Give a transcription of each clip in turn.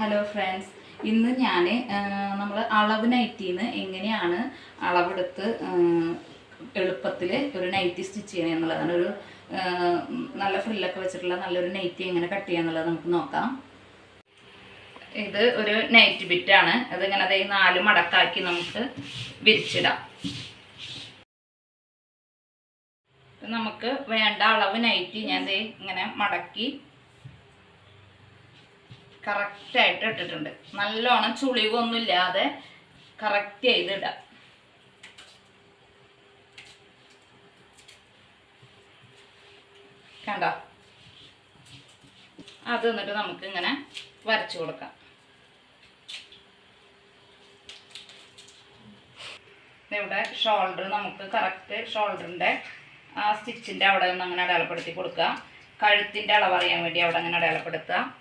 Hello friends ഇന്ന് ഞാൻ നമ്മൾ അളവ് നൈറ്റിന്ന് എങ്ങനെയാണ് അളവെടുത്ത് എളുപ്പത്തിൽ ഒരു നൈറ്റി സ്റ്റിച്ച് ചെയ്യണേ എന്നുള്ളതാണ്. ഒരു നല്ല ഫ്രില്ലൊക്കെ വെച്ചിട്ടുള്ള നല്ലൊരു നൈറ്റി എങ്ങനെ കട്ട് ചെയ്യുക എന്നുള്ളത് നമുക്ക് നോക്കാം. ഇത് ഒരു നൈറ്റ് ബിറ്റാണ് അതിങ്ങനെ അതേ നാല് മടക്കാക്കി നമുക്ക് വിരിച്ചിടാം. നമുക്ക് വേണ്ട അളവ് നൈറ്റി ഞാൻ ഇങ്ങനെ മടക്കി കറക്റ്റായിട്ട് ഇട്ടിട്ടുണ്ട്. നല്ലോണം ചുളിവൊന്നും ഇല്ലാതെ കറക്റ്റ് ചെയ്ത് ഇടാം. കണ്ടോ? അത് എന്നിട്ട് നമുക്ക് ഇങ്ങനെ വരച്ചു കൊടുക്കാം. ഇവിടെ ഷോൾഡർ നമുക്ക് കറക്റ്റ് ഷോൾഡറിന്റെ ആ സ്റ്റിച്ചിന്റെ അവിടെ നിന്ന് അങ്ങനെ അടയാളപ്പെടുത്തി കൊടുക്കുക. കഴുത്തിന്റെ അളവ് അറിയാൻ വേണ്ടി അവിടെ അങ്ങനെ അടയാളപ്പെടുത്തുക.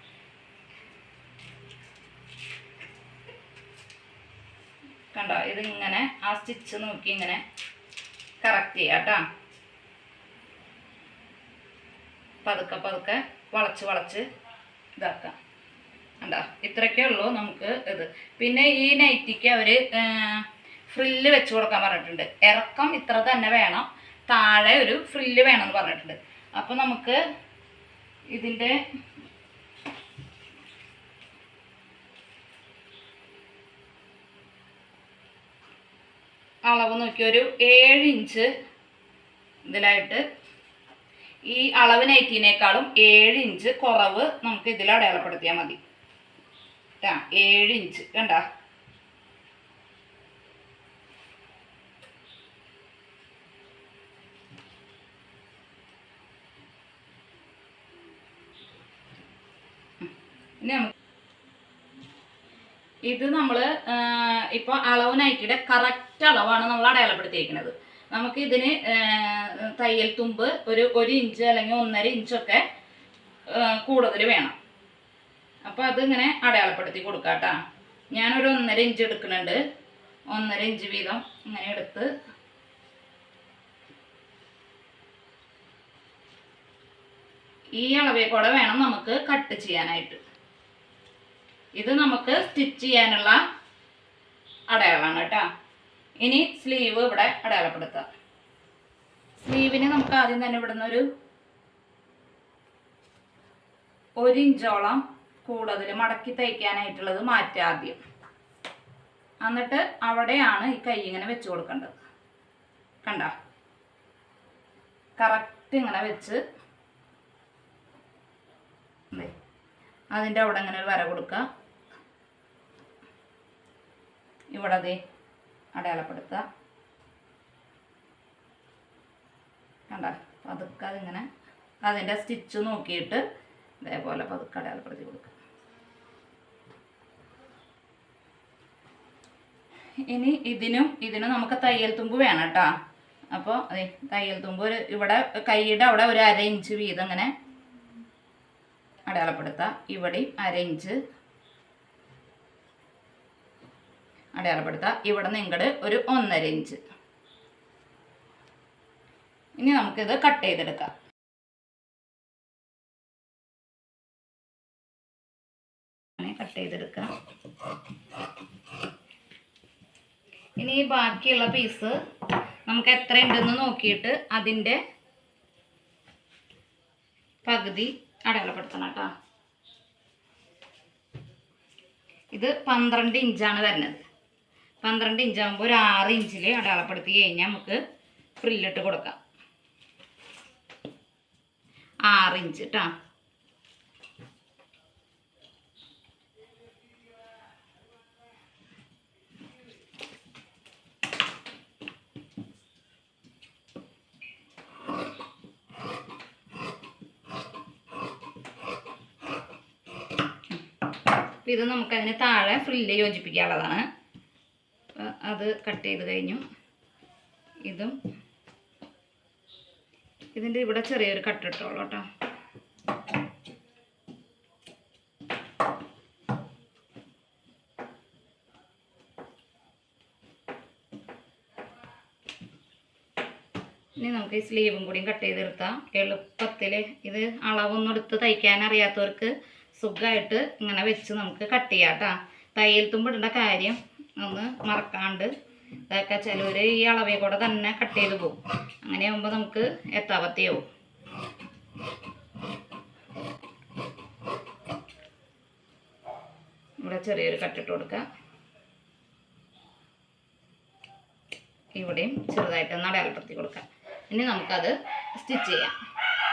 കണ്ടോ? ഇത് ഇങ്ങനെ ആ സ്റ്റിച്ച് നോക്കി ഇങ്ങനെ കറക്റ്റ് ചെയ്യാം കേട്ടോ. പതുക്കെ പതുക്കെ വളച്ച് വളച്ച് ഇതാക്കാം. കണ്ടോ? ഇത്രയൊക്കെ ഉള്ളൂ നമുക്ക് ഇത്. പിന്നെ ഈ നൈറ്റിക്ക് അവർ ഫ്രില്ല് വെച്ച് കൊടുക്കാൻ പറഞ്ഞിട്ടുണ്ട്. ഇറക്കം ഇത്ര തന്നെ വേണം. താഴെ ഒരു ഫ്രില്ല് വേണമെന്ന് പറഞ്ഞിട്ടുണ്ട്. അപ്പോൾ നമുക്ക് ഇതിന്റെ അളവ് നോക്കി ഒരു ഏഴ് ഇഞ്ച് ഇതിലായിട്ട്. ഈ അളവ് നൈറ്റിനേക്കാളും ഏഴ് ഇഞ്ച് കുറവ് നമുക്ക് ഇതിൽ അടയാളപ്പെടുത്തിയാൽ മതി. ഏഴ് ഇഞ്ച് കണ്ട? ഇനി നമുക്ക് ഇത് നമ്മൾ ഇപ്പോൾ അളവ് നൈറ്റിയുടെ കറക്റ്റ് അളവാണ് നമ്മൾ അടയാളപ്പെടുത്തിയിരിക്കുന്നത്. നമുക്ക് ഇതിന് തയ്യൽ തുമ്പ് ഒരു ഒരു ഇഞ്ച് അല്ലെങ്കിൽ ഒന്നര ഇഞ്ചൊക്കെ കൂടുതൽ വേണം. അപ്പോൾ അതിങ്ങനെ അടയാളപ്പെടുത്തി കൊടുക്കാം കേട്ടോ ഞാനൊരു ഒന്നര ഇഞ്ച് എടുക്കുന്നുണ്ട്. ഒന്നര ഇഞ്ച് വീതം ഇങ്ങനെ എടുത്ത് ഈ അളവിൽ കൂടെ വേണം നമുക്ക് കട്ട് ചെയ്യാനായിട്ട്. ഇത് നമുക്ക് സ്റ്റിച്ച് ചെയ്യാനുള്ള അടയാളമാണ് കേട്ടോ. ഇനി സ്ലീവ് ഇവിടെ അടയാളപ്പെടുത്താം സ്ലീവിന് നമുക്ക് ആദ്യം തന്നെ ഇവിടുന്ന് ഒരു ഒരു ഇഞ്ചോളം കൂടുതൽ മടക്കി തയ്ക്കാനായിട്ടുള്ളത് മാറ്റുക ആദ്യം. എന്നിട്ട് അവിടെയാണ് ഈ കൈ ഇങ്ങനെ വെച്ച് കൊടുക്കേണ്ടത്. കണ്ട? കറക്റ്റ് ഇങ്ങനെ വെച്ച് അതിന്റെ അവിടെ ഇങ്ങനെ ഒരു വര കൊടുക്കുക. ഇവിടെ അടയാളപ്പെടുത്തുക. കണ്ട? പതുക്കെ അതിങ്ങനെ അതിന്റെ സ്റ്റിച്ച് നോക്കിയിട്ട് ഇതേപോലെ പതുക്കെ അടയാളപ്പെടുത്തി കൊടുക്കുക. ഇനി ഇതിനും ഇതിനും നമുക്ക് തയ്യൽ തുമ്പ് വേണം കേട്ടോ. അപ്പോൾ അതെ തയ്യൽ തുമ്പ് ഒരു ഇവിടെ കൈയുടെ അവിടെ ഒരു അര ഇഞ്ച് വീതം ഇങ്ങനെ അടയാളപ്പെടുത്താം. ഇവിടെയും അര ഇഞ്ച് അടയാളപ്പെടുത്താം. ഇവിടെ നിങ്ങൾ ഒരു ഒന്നര ഇഞ്ച്. ഇനി നമുക്കിത് കട്ട് ചെയ്തെടുക്കാം. കട്ട് ചെയ്തെടുക്കാം. ഇനി ഈ ബാക്കിയുള്ള പീസ് നമുക്ക് എത്ര ഉണ്ടെന്ന് നോക്കിയിട്ട് അതിന്റെ പകുതി അടയാളപ്പെടുത്തണം കേട്ടോ. ഇത് പന്ത്രണ്ട് ഇഞ്ചാണ് വരുന്നത്. പന്ത്രണ്ട് ഇഞ്ചാകുമ്പോൾ ഒരു ആറ് ഇഞ്ചിൽ അടയാളപ്പെടുത്തി കഴിഞ്ഞാൽ നമുക്ക് ഫ്രില്ലിട്ട് കൊടുക്കാം. ആറ് ഇഞ്ച് കേട്ടോ ഇത് നമുക്കതിന് താഴെ ഫ്രില്ല് യോജിപ്പിക്കാനുള്ളതാണ്. അത് കട്ട് ചെയ്ത് കഴിഞ്ഞു. ഇതും ഇതിന്റെ ഇവിടെ ചെറിയൊരു കട്ട് ഇട്ടോളൂ കേട്ടോ. ഇനി നമുക്ക് ഈ സ്ലീവും കൂടിയും കട്ട് ചെയ്തെടുത്താൽ എളുപ്പത്തിൽ ഇത് അളവൊന്നും എടുത്ത് തയ്ക്കാൻ അറിയാത്തവർക്ക് സുഖമായിട്ട് ഇങ്ങനെ വെച്ച് നമുക്ക് കട്ട് ചെയ്യാം കേട്ടോ. തയ്യൽ തുമ്പിടേണ്ട കാര്യം ഒന്ന് മറക്കാണ്ട് ഇതൊക്കെ ചിലവർ ഈ അളവിൽ കൂടെ തന്നെ കട്ട് ചെയ്ത് പോകും അങ്ങനെയാകുമ്പോൾ നമുക്ക് എത്താപത്തിയാവും. ഇവിടെ ചെറിയൊരു കട്ടിട്ട് കൊടുക്കുക ഇവിടെയും ചെറുതായിട്ട് ഒന്ന് അടയാളപ്പെടുത്തി കൊടുക്കാം. ഇനി നമുക്കത് സ്റ്റിച്ച് ചെയ്യാം.